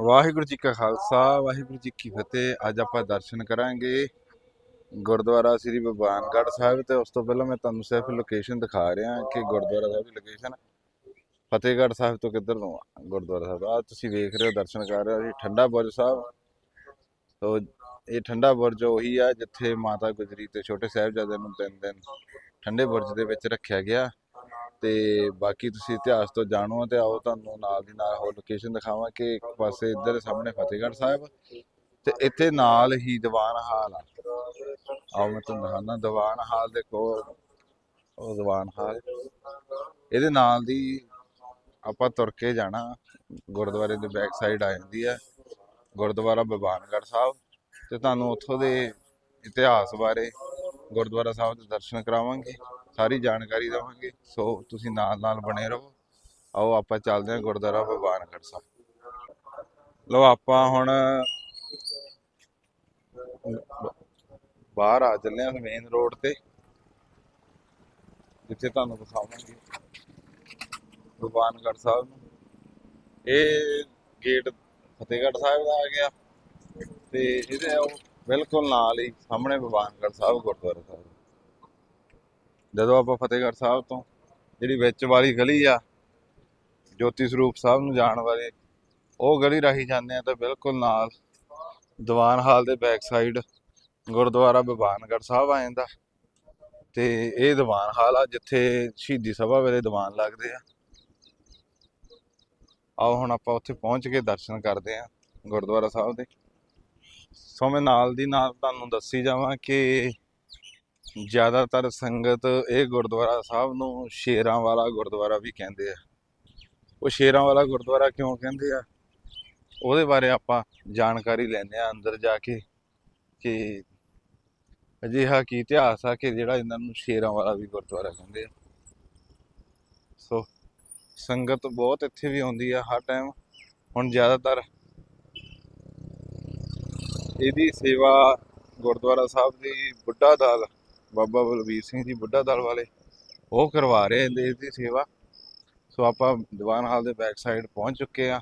ਵਾਹਿਗੁਰੂ ਜੀ ਕਾ ਖਾਲਸਾ, ਵਾਹਿਗੁਰੂ ਜੀ ਕੀ ਫਤਿਹ। ਅੱਜ ਆਪਾਂ ਦਰਸ਼ਨ ਕਰਾਂਗੇ ਗੁਰਦੁਆਰਾ ਸ੍ਰੀ ਭਗਵਾਨਗੜ੍ਹ ਸਾਹਿਬ ਤੇ ਉਸ ਤੋਂ ਪਹਿਲਾਂ ਮੈਂ ਤੁਹਾਨੂੰ ਸਿਰਫ ਲੋਕੇਸ਼ਨ ਦਿਖਾ ਰਿਹਾ ਕਿ ਗੁਰਦੁਆਰਾ ਸਾਹਿਬ ਦੀ ਲੋਕੇਸ਼ਨ ਫਤਿਹਗੜ੍ਹ ਸਾਹਿਬ ਤੋਂ ਕਿੱਧਰ ਨੂੰ ਆ, ਗੁਰਦੁਆਰਾ ਸਾਹਿਬ। ਆ ਤੁਸੀਂ ਵੇਖ ਰਹੇ ਹੋ ਦਰਸ਼ਨ ਕਰ ਰਹੇ ਹੋ ਜੀ ਠੰਡਾ ਬੁਰਜ ਸਾਹਿਬ। ਤੋ ਇਹ ਠੰਡਾ ਬੁਰਜ ਉਹੀ ਆ ਜਿੱਥੇ ਮਾਤਾ ਗੁਜਰੀ ਤੇ ਛੋਟੇ ਸਾਹਿਬਜ਼ਾਦਿਆਂ ਨੂੰ ਤਿੰਨ ਦਿਨ ਠੰਡੇ ਬੁਰਜ ਦੇ ਵਿੱਚ ਰੱਖਿਆ ਗਿਆ। ਤੇ ਬਾਕੀ ਤੁਸੀਂ ਇਤਿਹਾਸ ਤੋਂ ਜਾਣੋ ਤੇ ਆਓ ਤੁਹਾਨੂੰ ਨਾਲ ਦੀ ਨਾਲ ਹੋਰ ਲੋਕੇਸ਼ਨ ਦਿਖਾਵਾਂ ਕਿ ਇੱਕ ਪਾਸੇ ਇੱਧਰ ਸਾਹਮਣੇ ਫਤਿਹਗੜ੍ਹ ਸਾਹਿਬ ਤੇ ਇੱਥੇ ਨਾਲ ਹੀ ਦੀਵਾਨ ਹਾਲ ਆ। ਆਓ ਮੈਂ ਤੁਹਾਨੂੰ ਦਿਖਾਉਣਾ ਦੀਵਾਨ ਹਾਲ ਦੇ ਕੋਲ ਉਹ ਦੀਵਾਨ ਹਾਲ। ਇਹਦੇ ਨਾਲ ਦੀ ਆਪਾਂ ਤੁਰ ਕੇ ਜਾਣਾ, ਗੁਰਦੁਆਰੇ ਦੇ ਬੈਕ ਸਾਈਡ ਆ ਜਾਂਦੀ ਹੈ ਗੁਰਦੁਆਰਾ ਭਗਵਾਨਗੜ੍ਹ ਸਾਹਿਬ ਤੇ ਤੁਹਾਨੂੰ ਉੱਥੋਂ ਦੇ ਇਤਿਹਾਸ ਬਾਰੇ ਗੁਰਦੁਆਰਾ ਸਾਹਿਬ ਦੇ ਦਰਸ਼ਨ ਕਰਾਵਾਂਗੇ। ਸਾਰੀ ਜਾਣਕਾਰੀ ਦੇਵਾਂਗੇ। ਸੋ ਤੁਸੀਂ ਨਾਲ ਨਾਲ ਬਣੇ ਰਹੋ। ਆਓ ਆਪਾਂ ਚੱਲਦੇ ਹਾਂ ਗੁਰਦੁਆਰਾ ਭਗਵਾਨਗੜ੍ਹ ਸਾਹਿਬ। ਲੋ ਆਪਾਂ ਹੁਣ ਬਾਹਰ ਆ ਚੱਲੇ ਹਾਂ ਮੇਨ ਰੋਡ ਤੇ। ਜਿੱਥੇ ਤੁਹਾਨੂੰ ਦਿਖਾਵਾਂਗੇ ਭਗਵਾਨਗੜ੍ਹ ਸਾਹਿਬ ਨੂੰ। ਇਹ ਗੇਟ ਫਤਿਹਗੜ੍ਹ ਸਾਹਿਬ ਦਾ ਆ ਗਿਆ। ਤੇ ਇਹਦੇ ਉਹ ਬਿਲਕੁਲ ਨਾਲ ਹੀ ਸਾਹਮਣੇ ਭਗਵਾਨਗੜ੍ਹ ਸਾਹਿਬ ਗੁਰਦੁਆਰਾ ਸਾਹਿਬ। ਜਦੋਂ ਆਪਾਂ ਫਤਿਹਗੜ੍ਹ ਸਾਹਿਬ ਤੋਂ ਜਿਹੜੀ ਵਿੱਚ ਵਾਲੀ ਗਲੀ ਆ, ਜੋਤੀ ਸਰੂਪ ਸਾਹਿਬ ਨੂੰ ਜਾਣ ਵਾਲੀ, ਉਹ ਗਲੀ ਰਾਹੀਂ ਜਾਂਦੇ ਆ ਤਾਂ ਬਿਲਕੁਲ ਨਾਲ ਦੀਵਾਨ ਹਾਲ ਦੇ ਬੈਕ ਸਾਈਡ ਗੁਰਦੁਆਰਾ ਭਗਵਾਨਗੜ੍ਹ ਸਾਹਿਬ ਆ ਜਾਂਦਾ। ਤੇ ਇਹ ਦੀਵਾਨ ਹਾਲ ਆ ਜਿੱਥੇ ਸ਼ਹੀਦੀ ਸਭਾ ਵੇਲੇ ਦੀਵਾਨ ਲੱਗਦੇ ਆ। ਆਓ ਹੁਣ ਆਪਾਂ ਉੱਥੇ ਪਹੁੰਚ ਕੇ ਦਰਸ਼ਨ ਕਰਦੇ ਆ ਗੁਰਦੁਆਰਾ ਸਾਹਿਬ ਦੇ। ਸੋ ਮੈਂ ਨਾਲ ਦੀ ਨਾਲ ਤੁਹਾਨੂੰ ਦੱਸੀ ਜਾਵਾਂ ਕਿ ਜ਼ਿਆਦਾਤਰ ਸੰਗਤ ਇਹ ਗੁਰਦੁਆਰਾ ਸਾਹਿਬ ਨੂੰ ਸ਼ੇਰਾਂ ਵਾਲਾ ਗੁਰਦੁਆਰਾ ਵੀ ਕਹਿੰਦੇ ਆ। ਉਹ ਸ਼ੇਰਾਂ ਵਾਲਾ ਗੁਰਦੁਆਰਾ ਕਿਉਂ ਕਹਿੰਦੇ ਆ? ਉਹਦੇ ਬਾਰੇ ਆਪਾਂ ਜਾਣਕਾਰੀ ਲੈਂਦੇ ਆ ਅੰਦਰ ਜਾ ਕੇ ਕਿ ਅਜਿਹਾ ਕੀ ਇਤਿਹਾਸ ਆ ਕਿ ਜਿਹੜਾ ਇਹਨਾਂ ਨੂੰ ਸ਼ੇਰਾਂ ਵਾਲਾ ਵੀ ਗੁਰਦੁਆਰਾ ਕਹਿੰਦੇ ਆ। ਸੋ ਸੰਗਤ ਬਹੁਤ ਇੱਥੇ ਵੀ ਆਉਂਦੀ ਆ ਹਰ ਟਾਈਮ। ਹੁਣ ਜ਼ਿਆਦਾਤਰ ਇਹਦੀ ਸੇਵਾ ਗੁਰਦੁਆਰਾ ਸਾਹਿਬ ਦੀ ਬੁੱਢਾ ਦਾਲ ਬਾਬਾ ਬਲਵੀਰ ਸਿੰਘ ਜੀ ਬੁੱਢਾ ਦਲ ਵਾਲੇ, ਉਹ ਕਰਵਾ ਰਹੇ ਦੇਸ਼ ਦੀ ਸੇਵਾ। ਸੋ ਆਪਾਂ ਦੀਵਾਨ ਹਾਲ ਦੇ ਬੈਕ ਸਾਈਡ ਪਹੁੰਚ ਚੁੱਕੇ ਆ।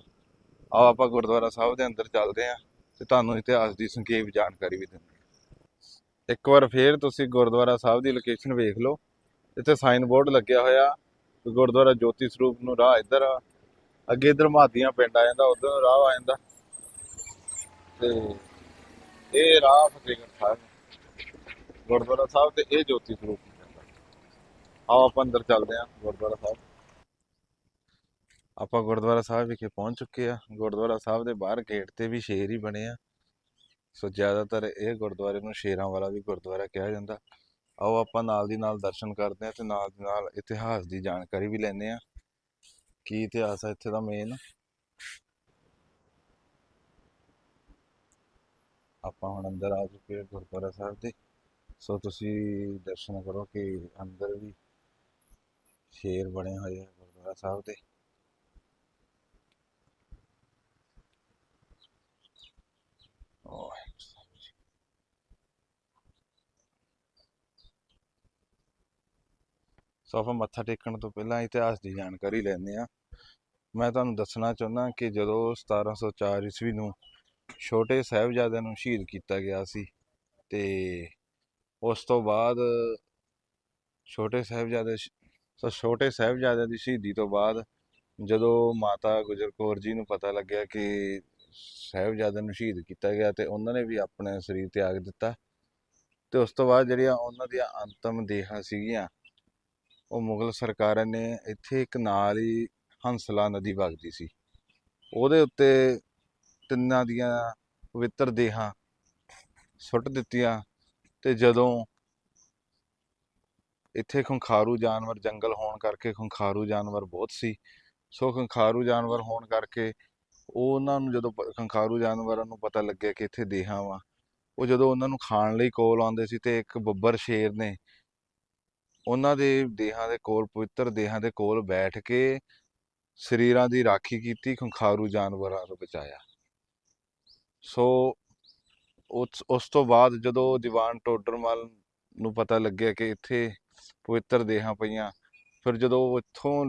ਆਓ ਆਪਾਂ ਗੁਰਦੁਆਰਾ ਸਾਹਿਬ ਦੇ ਅੰਦਰ ਚੱਲਦੇ ਆ ਤੇ ਤੁਹਾਨੂੰ ਇਤਿਹਾਸ ਦੀ ਸੰਖੇਪ ਜਾਣਕਾਰੀ ਵੀ ਦਿੰਦੇ ਹਾਂ। ਇੱਕ ਵਾਰ ਫੇਰ ਤੁਸੀਂ ਗੁਰਦੁਆਰਾ ਸਾਹਿਬ ਦੀ ਲੋਕੇਸ਼ਨ ਵੇਖ ਲਓ। ਇੱਥੇ ਸਾਈਨ ਬੋਰਡ ਲੱਗਿਆ ਹੋਇਆ। ਗੁਰਦੁਆਰਾ ਜੋਤੀ ਸਰੂਪ ਨੂੰ ਰਾਹ ਇੱਧਰ ਆ। ਅੱਗੇ ਇੱਧਰ ਮਾਦੀਆਂ ਪਿੰਡ ਆ ਜਾਂਦਾ, ਉਧਰ ਨੂੰ ਰਾਹ ਆ ਜਾਂਦਾ। ਤੇ ਇਹ ਰਾਹ ਫਤਿਹਗੜ੍ਹ ਸਾਹਿਬ ਗੁਰਦੁਆਰਾ ਸਾਹਿਬ ਤੇ ਇਹ ਜੋਤੀ ਸਰੂਪ ਜਾਂਦਾ। ਆਓ ਆਪਾਂ ਅੰਦਰ ਚੱਲਦੇ ਹਾਂ ਗੁਰਦੁਆਰਾ ਸਾਹਿਬ। ਆਪਾਂ ਗੁਰਦੁਆਰਾ ਸਾਹਿਬ ਵਿਖੇ ਪਹੁੰਚ ਚੁੱਕੇ ਆ ਗੁਰਦੁਆਰਾ ਸਾਹਿਬ ਦੇ ਬਾਹਰ ਗੇਟ ਤੇ ਵੀ ਸ਼ੇਰ ਹੀ ਬਣੇ ਆ। ਸੋ ਜ਼ਿਆਦਾਤਰ ਇਹ ਗੁਰਦੁਆਰੇ ਨੂੰ ਸ਼ੇਰਾਂ ਵਾਲਾ ਵੀ ਗੁਰਦੁਆਰਾ ਕਿਹਾ ਜਾਂਦਾ। ਆਓ ਆਪਾਂ ਨਾਲ ਦੀ ਨਾਲ ਦਰਸ਼ਨ ਕਰਦੇ ਆ ਤੇ ਨਾਲ ਦੀ ਨਾਲ ਇਤਿਹਾਸ ਦੀ ਜਾਣਕਾਰੀ ਵੀ ਲੈਂਦੇ ਆ ਕੀ ਇਤਿਹਾਸ ਆ ਇੱਥੇ ਦਾ ਮੇਨ ਆਪਾਂ ਹੁਣ ਅੰਦਰ ਆ ਚੁੱਕੇ ਹਾਂ ਗੁਰਦੁਆਰਾ ਸਾਹਿਬ ਦੇ ਸੋ ਤੁਸੀਂ ਦਰਸ਼ਨ ਕਰੋ ਕਿ ਅੰਦਰ ਵੀ ਸ਼ੇਰ ਬਣੇ ਹੋਏ ਆ ਗੁਰਦੁਆਰਾ ਸਾਹਿਬ ਦੇ। ਸੋ ਆਪਾਂ ਮੱਥਾ ਟੇਕਣ ਤੋਂ ਪਹਿਲਾਂ ਇਤਿਹਾਸ ਦੀ ਜਾਣਕਾਰੀ ਲੈਂਦੇ ਆ ਮੈਂ ਤੁਹਾਨੂੰ ਦੱਸਣਾ ਚਾਹੁੰਦਾ ਕਿ ਜਦੋਂ 1704 ਈਸਵੀ ਨੂੰ ਛੋਟੇ ਸਾਹਿਬਜ਼ਾਦਿਆਂ ਨੂੰ ਸ਼ਹੀਦ ਕੀਤਾ ਗਿਆ ਸੀ ਤੇ ਉਸ ਤੋਂ ਬਾਅਦ ਛੋਟੇ ਸਾਹਿਬਜ਼ਾਦੇ ਸੋ ਛੋਟੇ ਸਾਹਿਬਜ਼ਾਦਿਆਂ ਦੀ ਸ਼ਹੀਦੀ ਤੋਂ ਬਾਅਦ ਜਦੋਂ ਮਾਤਾ ਗੁਜਰ ਕੌਰ ਜੀ ਨੂੰ ਪਤਾ ਲੱਗਿਆ ਕਿ ਸਾਹਿਬਜ਼ਾਦਿਆਂ ਨੂੰ ਸ਼ਹੀਦ ਕੀਤਾ ਗਿਆ ਤੇ ਉਹਨਾਂ ਨੇ ਵੀ ਆਪਣੇ ਸਰੀਰ ਤਿਆਗ ਦਿੱਤਾ ਤੇ ਉਸ ਤੋਂ ਬਾਅਦ ਜਿਹੜੀਆਂ ਉਹਨਾਂ ਦੀਆਂ ਅੰਤਮ ਦੇਹਾਂ ਸੀਗੀਆਂ, ਉਹ ਮੁਗਲ ਸਰਕਾਰਾਂ ਨੇ ਇੱਥੇ ਇੱਕ ਨਾਲ ਹੀ ਹੰਸਲਾ ਨਦੀ ਵਗਦੀ ਸੀ। ਉਹਦੇ ਉੱਤੇ ਤਿੰਨਾਂ ਦੀਆਂ ਪਵਿੱਤਰ ਦੇਹਾਂ ਸੁੱਟ ਦਿੱਤੀਆਂ ਤੇ ਜਦੋਂ ਇੱਥੇ ਖੁੰਖਾਰੂ ਜਾਨਵਰ ਜੰਗਲ ਹੋਣ ਕਰਕੇ ਖੁੰਖਾਰੂ ਜਾਨਵਰ ਬਹੁਤ ਸੀ, ਸੋ ਖੰਖਾਰੂ ਜਾਨਵਰ ਹੋਣ ਕਰਕੇ ਉਹ ਉਹਨਾਂ ਨੂੰ ਜਦੋਂ ਖੰਖਾਰੂ ਜਾਨਵਰਾਂ ਨੂੰ ਪਤਾ ਲੱਗਿਆ ਕਿ ਇੱਥੇ ਦੇਹਾਂ ਵਾ, ਉਹ ਜਦੋਂ ਉਹਨਾਂ ਨੂੰ ਖਾਣ ਲਈ ਕੋਲ ਆਉਂਦੇ ਸੀ ਤੇ ਇੱਕ ਬੱਬਰ ਸ਼ੇਰ ਨੇ ਉਹਨਾਂ ਦੇ ਦੇਹਾਂ ਦੇ ਕੋਲ, ਪਵਿੱਤਰ ਦੇਹਾਂ ਦੇ ਕੋਲ ਬੈਠ ਕੇ ਸਰੀਰਾਂ ਦੀ ਰਾਖੀ ਕੀਤੀ, ਖੁੰਖਾਰੂ ਜਾਨਵਰਾਂ ਨੂੰ ਬਚਾਇਆ। ਸੋ ਉਸ ਉਸ ਤੋਂ ਬਾਅਦ ਜਦੋਂ ਦੀਵਾਨ ਟੋਡਰਮਲ ਨੂੰ ਪਤਾ ਲੱਗਿਆ ਕਿ ਇੱਥੇ ਪਵਿੱਤਰ ਦੇਹਾਂ ਪਈਆਂ, ਫਿਰ ਜਦੋਂ ਇੱਥੋਂ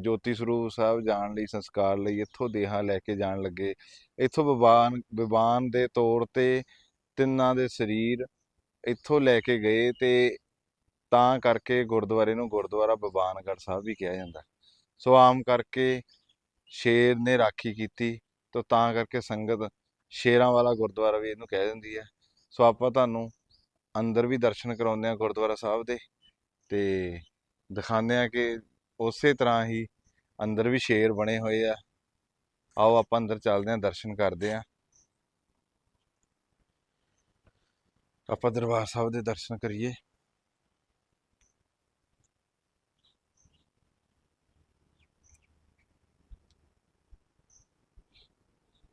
ਜੋਤੀ ਸਰੂਪ ਸਾਹਿਬ ਜਾਣ ਲਈ ਸੰਸਕਾਰ ਲਈ ਇੱਥੋਂ ਦੇਹਾਂ ਲੈ ਕੇ ਜਾਣ ਲੱਗੇ, ਇੱਥੋਂ ਵਿਵਾਨ ਵਿਵਾਨ ਦੇ ਤੌਰ ਤੇ ਤਿੰਨਾਂ ਦੇ ਸਰੀਰ ਇੱਥੋਂ ਲੈ ਕੇ ਗਏ ਤੇ ਤਾਂ ਕਰਕੇ ਗੁਰਦੁਆਰੇ ਨੂੰ ਗੁਰਦੁਆਰਾ ਬਵਾਨਗੜ੍ਹ ਸਾਹਿਬ ਵੀ ਕਿਹਾ ਜਾਂਦਾ। ਸੋ ਆਮ ਕਰਕੇ ਸ਼ੇਰ ਨੇ ਰਾਖੀ ਕੀਤੀ, ਤਾਂ ਤਾਂ ਕਰਕੇ ਸੰਗਤ ਸ਼ੇਰਾਂ ਵਾਲਾ ਗੁਰਦੁਆਰਾ ਵੀ ਇਹਨੂੰ ਕਹਿ ਦਿੰਦੀ ਹੈ। ਸੋ ਆਪਾਂ ਤੁਹਾਨੂੰ ਅੰਦਰ ਵੀ ਦਰਸ਼ਨ ਕਰਾਉਂਦੇ ਆ ਗੁਰਦੁਆਰਾ ਸਾਹਿਬ ਦੇ ਤੇ ਦਿਖਾਉਂਦੇ ਆ ਕਿ ਉਸੇ ਤਰ੍ਹਾਂ ਹੀ ਅੰਦਰ ਵੀ ਸ਼ੇਰ ਬਣੇ ਹੋਏ ਆ। ਆਓ ਆਪਾਂ ਅੰਦਰ ਚੱਲਦੇ ਆ ਦਰਸ਼ਨ ਕਰਦੇ ਆ ਆਪਾਂ ਦਰਬਾਰ ਸਾਹਿਬ ਦੇ ਦਰਸ਼ਨ ਕਰੀਏ।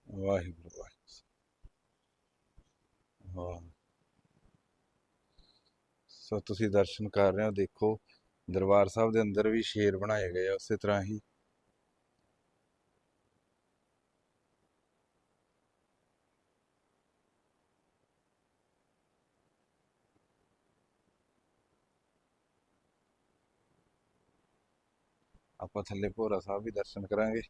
ਵਾਹਿਗੁਰੂ ਵਾਹਿਗੁਰੂ। ਵਾਹ ਸੋ ਤੁਸੀਂ ਦਰਸ਼ਨ ਕਰ ਰਹੇ ਹੋ, ਦੇਖੋ, ਦਰਬਾਰ ਸਾਹਿਬ ਦੇ ਅੰਦਰ ਵੀ ਸ਼ੇਰ ਬਣਾਏ ਗਏ ਆ ਉਸੇ ਤਰ੍ਹਾਂ ਹੀ। ਆਪਾਂ ਥੱਲੇ ਭੋਰਾ ਸਾਹਿਬ ਵੀ ਦਰਸ਼ਨ ਕਰਾਂਗੇ।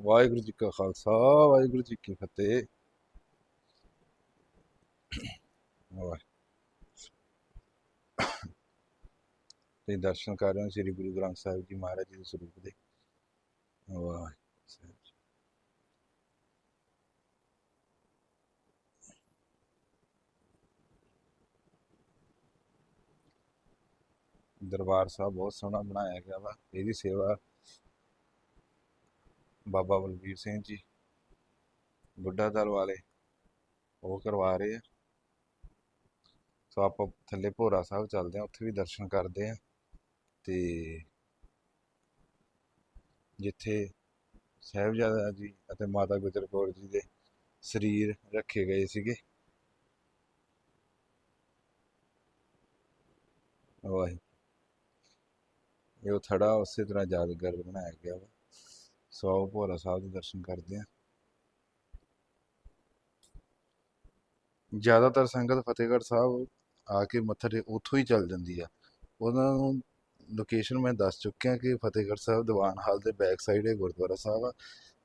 ਵਾਹਿਗੁਰੂ ਜੀ ਕਾ ਖਾਲਸਾ, ਵਾਹਿਗੁਰੂ ਜੀ ਕੀ ਫਤਿਹ ਵਾਹ ਤੇ ਦਰਸ਼ਨ ਕਰ ਰਹੇ ਹਾਂ ਸ੍ਰੀ ਗੁਰੂ ਗ੍ਰੰਥ ਸਾਹਿਬ ਜੀ ਮਹਾਰਾਜ ਜੀ ਦੇ ਸਰੂਪ ਦੇ ਵਾਹ ਦਰਬਾਰ ਸਾਹਿਬ ਬਹੁਤ ਸੋਹਣਾ ਬਣਾਇਆ ਗਿਆ ਵਾ ਇਹਦੀ ਸੇਵਾ ਬਾਬਾ ਬਲਬੀਰ ਸਿੰਘ ਜੀ ਬੁੱਢਾ ਦਲ ਵਾਲੇ ਉਹ ਕਰਵਾ ਰਹੇ ਆ ਸੋ ਆਪਾਂ ਥੱਲੇ ਭੋਰਾ ਸਾਹਿਬ ਚੱਲਦੇ ਆ ਉੱਥੇ ਵੀ ਦਰਸ਼ਨ ਕਰਦੇ ਆ ਤੇ ਜਿੱਥੇ ਸਾਹਿਬਜ਼ਾਦਾ ਜੀ ਅਤੇ ਮਾਤਾ ਗੁਜਰ ਕੌਰ ਜੀ ਦੇ ਸਰੀਰ ਰੱਖੇ ਗਏ ਸੀਗੇ। ਵਾਹਿ ਇਹ ਥੜਾ ਉਸੇ ਤਰ੍ਹਾਂ ਯਾਦਗਾਰ ਬਣਾਇਆ ਗਿਆ ਵਾ। ਸੋ ਆਓ ਭੋਰਾ ਸਾਹਿਬ ਦੇ ਦਰਸ਼ਨ ਕਰਦੇ ਆ ਜ਼ਿਆਦਾਤਰ ਸੰਗਤ ਫਤਿਹਗੜ੍ਹ ਸਾਹਿਬ ਆ ਕੇ ਮੱਥਾ ਟੇਕ, ਉੱਥੋਂ ਹੀ ਚੱਲ ਜਾਂਦੀ ਆ। ਉਹਨਾਂ ਨੂੰ ਲੋਕੇਸ਼ਨ ਮੈਂ ਦੱਸ ਚੁੱਕਿਆ ਕਿ ਫਤਿਹਗੜ੍ਹ ਸਾਹਿਬ ਦੀਵਾਨ ਹਾਲ ਦੇ ਬੈਕ ਸਾਈਡ ਹੈ, ਗੁਰਦੁਆਰਾ ਸਾਹਿਬ ਆ।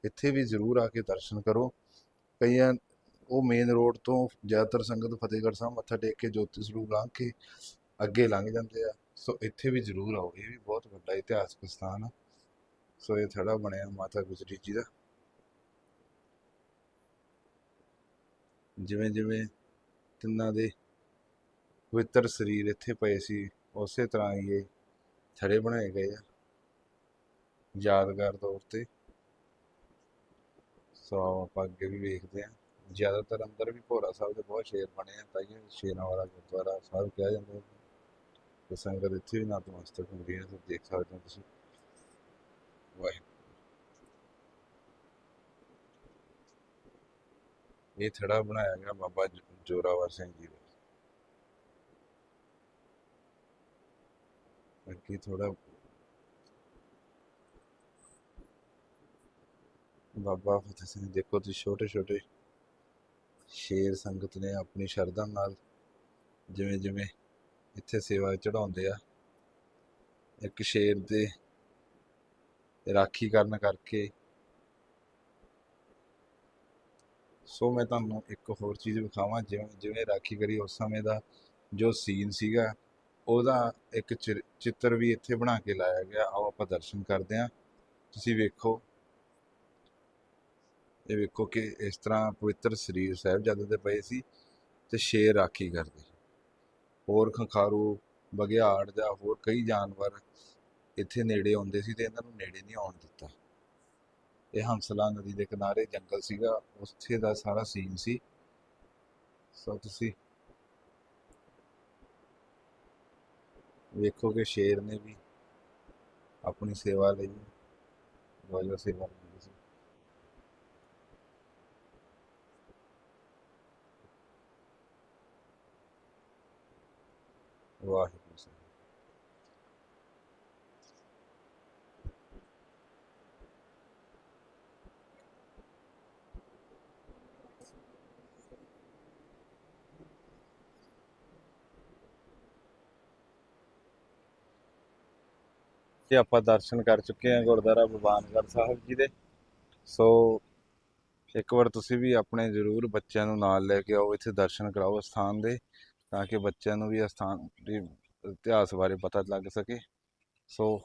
ਇੱਥੇ ਵੀ ਜ਼ਰੂਰ ਆ ਕੇ ਦਰਸ਼ਨ ਕਰੋ। ਕਈਆਂ ਉਹ ਮੇਨ ਰੋਡ ਤੋਂ ਜ਼ਿਆਦਾਤਰ ਸੰਗਤ ਫਤਿਹਗੜ੍ਹ ਸਾਹਿਬ ਮੱਥਾ ਟੇਕ ਕੇ ਜੋਤੀ ਸਰੂਪ ਲੰਘ ਕੇ ਅੱਗੇ ਲੰਘ ਜਾਂਦੇ ਆ। ਸੋ ਇੱਥੇ ਵੀ ਜ਼ਰੂਰ ਆਓ, ਇਹ ਵੀ ਬਹੁਤ ਵੱਡਾ ਇਤਿਹਾਸਕ ਸਥਾਨ ਆ। ਸੋ ਇਹ ਥੜਾ ਬਣਿਆ ਮਾਤਾ ਗੁਜਰੀ ਜੀ ਦਾ। ਜਿਵੇਂ ਜਿਵੇਂ ਤਿੰਨਾਂ ਦੇ ਪਵਿੱਤਰ ਸਰੀਰ ਇੱਥੇ ਪਏ ਸੀ, ਉਸੇ ਤਰ੍ਹਾਂ ਹੀ ਇਹ ਥੜੇ ਬਣਾਏ ਗਏ ਆ। ਯਾਦਗਾਰ ਤੌਰ ਤੇ। ਸੋ ਆਪਾਂ ਅੱਗੇ ਵੀ ਵੇਖਦੇ ਆ ਜ਼ਿਆਦਾਤਰ ਅੰਦਰ ਵੀ ਭੋਰਾ ਸਾਹਿਬ ਦੇ ਬਹੁਤ ਸ਼ੇਰ ਬਣੇ ਆ, ਤਾਂ ਇਹ ਸ਼ੇਰਾਂ ਵਾਲਾ ਗੁਰਦੁਆਰਾ ਸਾਹਿਬ ਕਿਹਾ ਜਾਂਦਾ ਹੈ। ਤੇ ਸੰਗਤ ਇੱਥੇ ਵੀ ਨਤਮਸਤਕ ਹੁੰਦੀ ਹੈ, ਤੁਸੀਂ ਦੇਖ ਸਕਦੇ ਹੋ ਤੁਸੀਂ। ਵਾਹਿਗੁਰੂ। ਇਹ ਥੜਾ ਬਣਾਇਆ ਗਿਆ ਬਾਬਾ ਜੋਰਾਵਰ ਸਿੰਘ ਜੀ ਦਾ। ਅੱਗੇ ਥੋੜਾ ਬਾਬਾ ਫਤਿਹ ਸਿੰਘ ਦੇਖੋ ਤੁਸੀਂ ਛੋਟੇ ਛੋਟੇ ਸ਼ੇਰ ਸੰਗਤ ਨੇ ਆਪਣੀ ਸ਼ਰਧਾ ਨਾਲ ਜਿਵੇਂ ਜਿਵੇਂ ਇੱਥੇ ਸੇਵਾ ਚੜਾਉਂਦੇ ਆ, ਇੱਕ ਸ਼ੇਰ ਦੇ ਰਾਖੀ ਕਰਨ ਕਰਕੇ ਸੋ ਮੈਂ ਤੁਹਾਨੂੰ ਇੱਕ ਹੋਰ ਚੀਜ਼ ਵਿਖਾਵਾਂ, ਜਿਵੇਂ ਜਿਵੇਂ ਰਾਖੀ ਕਰੀ, ਉਸ ਸਮੇਂ ਦਾ ਜੋ ਸੀਨ ਸੀਗਾ ਉਹਦਾ ਇੱਕ ਚਿਰ- ਚਿੱਤਰ ਵੀ ਇੱਥੇ ਬਣਾ ਕੇ ਲਾਇਆ ਗਿਆ। ਆਓ ਆਪਾਂ ਦਰਸ਼ਨ ਕਰਦੇ ਹਾਂ। ਤੁਸੀਂ ਵੇਖੋ। ਇਹ ਵੇਖੋ ਕਿ ਇਸ ਤਰ੍ਹਾਂ ਪਵਿੱਤਰ ਸਰੀਰ ਸਾਹਿਬਜ਼ਾਦੇ ਦੇ ਪਏ ਸੀ ਤੇ ਸ਼ੇਰ ਰਾਖੀ ਕਰਦੇ ਹੋਰ ਖੰਖਾਰੂ, ਬਘਿਆੜ ਜਾਂ ਹੋਰ ਕਈ ਜਾਨਵਰ ਇੱਥੇ ਨੇੜੇ ਆਉਂਦੇ ਸੀ ਤੇ ਇਹਨਾਂ ਨੂੰ ਨੇੜੇ ਨਹੀਂ ਆਉਣ ਦਿੱਤਾ। ਇਹ ਹੰਸਲਾ ਨਦੀ ਦੇ ਕਿਨਾਰੇ ਜੰਗਲ ਸੀਗਾ। ਉੱਥੇ ਦਾ ਸਾਰਾ ਸੀਨ ਸੀ। ਸੋ ਤੁਸੀਂ ਵੇਖੋ ਕਿ ਸ਼ੇਰ ਨੇ ਵੀ ਆਪਣੀ ਸੇਵਾ ਲਈ ਵਾਜੋ ਸੇਵਾ ਕੀਤੀ ਸੀ ਵਾਹਿਗੁਰੂ ਸਾਹਿਬ ਤੇ ਆਪਾਂ ਦਰਸ਼ਨ ਕਰ ਚੁੱਕੇ ਹਾਂ ਗੁਰਦੁਆਰਾ ਬਵਾਨਗੜ੍ਹ ਸਾਹਿਬ ਜੀ ਦੇ। ਸੋ ਇੱਕ ਵਾਰ ਤੁਸੀਂ ਵੀ ਆਪਣੇ ਜ਼ਰੂਰ ਬੱਚਿਆਂ ਨੂੰ ਨਾਲ ਲੈ ਕੇ ਆਓ, ਇੱਥੇ ਦਰਸ਼ਨ ਕਰਾਓ ਸਥਾਨ ਦੇ, ਤਾਂ ਕਿ ਬੱਚਿਆਂ ਨੂੰ ਵੀ ਇਹ ਸਥਾਨ ਦੇ ਇਤਿਹਾਸ ਬਾਰੇ ਪਤਾ ਲੱਗ ਸਕੇ। ਸੋ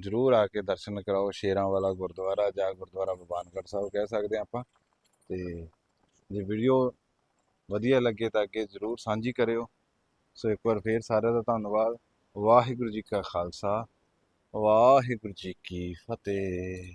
ਜ਼ਰੂਰ ਆ ਕੇ ਦਰਸ਼ਨ ਕਰਾਓ, ਸ਼ੇਰਾਂ ਵਾਲਾ ਗੁਰਦੁਆਰਾ ਜਾਂ ਗੁਰਦੁਆਰਾ ਬਵਾਨਗੜ੍ਹ ਸਾਹਿਬ ਕਹਿ ਸਕਦੇ ਹਾਂ ਆਪਾਂ। ਤੇ ਜੇ ਵੀਡੀਓ ਵਧੀਆ ਲੱਗੇ ਤਾਂ ਅੱਗੇ ਜ਼ਰੂਰ ਸਾਂਝੀ ਕਰਿਓ। ਸੋ ਇੱਕ ਵਾਰ ਫੇਰ ਸਾਰਿਆਂ ਦਾ ਧੰਨਵਾਦ। ਵਾਹਿਗੁਰੂ ਜੀ ਕਾ ਖਾਲਸਾ। ਵਾਹਿਗੁਰੂ ਜੀ ਕੀ ਫਤਿਹ।